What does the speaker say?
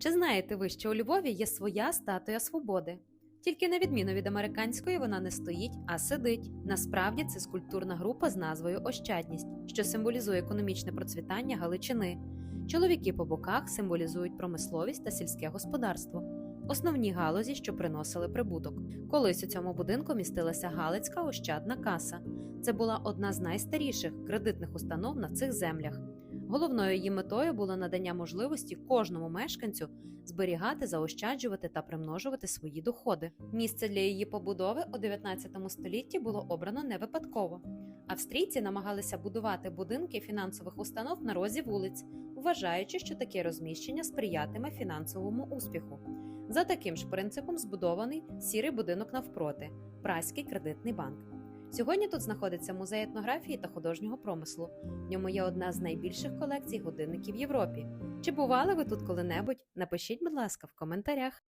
чи знаєте ви, що у Львові є своя статуя свободи? Тільки на відміну від американської, вона не стоїть, а сидить. Насправді це скульптурна група з назвою Ощадність, що символізує економічне процвітання Галичини. Чоловіки по боках символізують промисловість та сільське господарство. Основні галузі, що приносили прибуток. Колись у цьому будинку містилася Галицька ощадна каса. Це була одна з найстаріших кредитних установ на цих землях. Головною її метою було надання можливості кожному мешканцю зберігати, заощаджувати та примножувати свої доходи. Місце для її побудови у 19 столітті було обрано не випадково. Австрійці намагалися будувати будинки фінансових установ на розі вулиць, вважаючи, що таке розміщення сприятиме фінансовому успіху. За таким ж принципом збудований сірий будинок навпроти Праський кредитний банк. Сьогодні тут знаходиться музей етнографії та художнього промислу. В ньому є одна з найбільших колекцій годинників Європі. Чи бували ви тут коли-небудь? Напишіть, будь ласка, в коментарях.